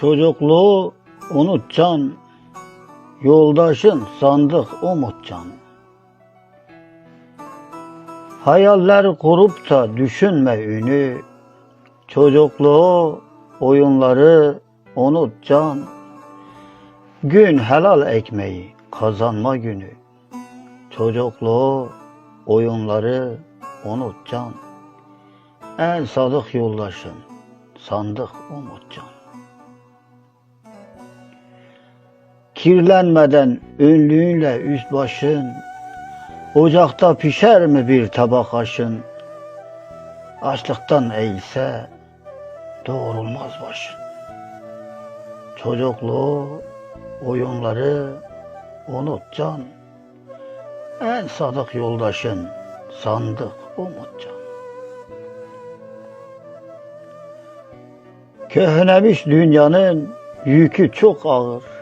Çocukluğu unutcan, yoldaşın sandık umutcan. Hayaller kurup da düşünme ünü, çocukluğu, oyunları unutcan. Gün helal ekmeği kazanma günü, çocukluğu, oyunları unutcan. En sadık yoldaşın sandık umutcan. Kirlenmeden önlüğünle üst başın, Ocakta pişer mi bir tabak aşın? Açlıktan eğilse doğrulmaz başın. Çocukluğu, oyunları unut can. En sadık yoldaşın sandık umutcan. Köhnemiş dünyanın yükü çok ağır.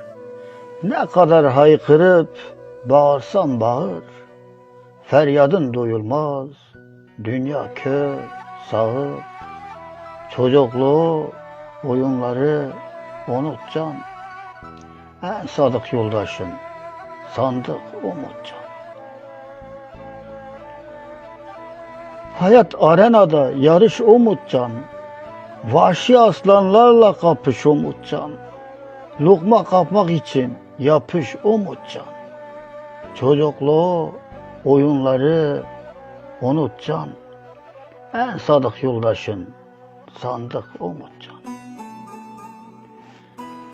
Ne kadar haykırıp bağırsan bağır. Feryadın duyulmaz, dünya kör, sağır. Çocukluğu, oyunları unut can. En sadık yoldaşın sandık umutcan. Hayat arenada yarış umutcan. Vahşi aslanlarla kapış umutcan. Lokma kapmak için yapış umutcan. Çocukluğu, oyunları unutcan. En sadık yoldaşın sandık umutcan.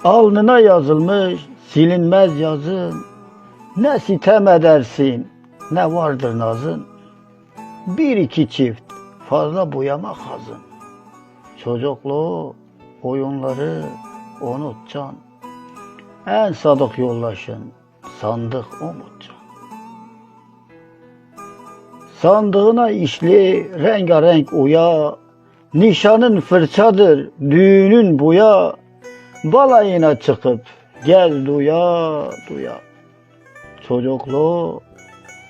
Alnına yazılmış silinmez yazın. Ne sitem edersin, ne vardır nazın. Bir iki çift fazla boyamak hazın. Çocukluğu, oyunları unutcan. En sadık yoldaşın sandık umutcan. Sandığına işli rengarenk uya, nişanın fırçadır, düğünün buya, balayına çıkıp gel duya duya. Çocukluğu,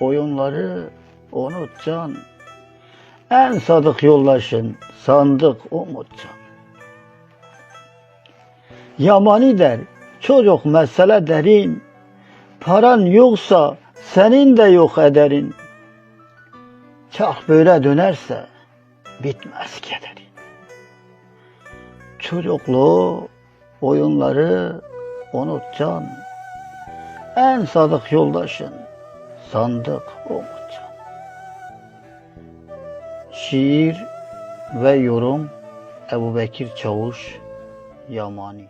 oyunları unutcan. En sadık yoldaşın sandık umutcan. Yamani der, çocuk mesele derin. Paran yoksa senin de yok ederin. Çark böyle dönerse bitmez kederin. Çocukluğu, oyunları unutcan. En sadık yoldaşın sandık umutcan. Şiir ve yorum Ebu Bekir Çavuş Yamani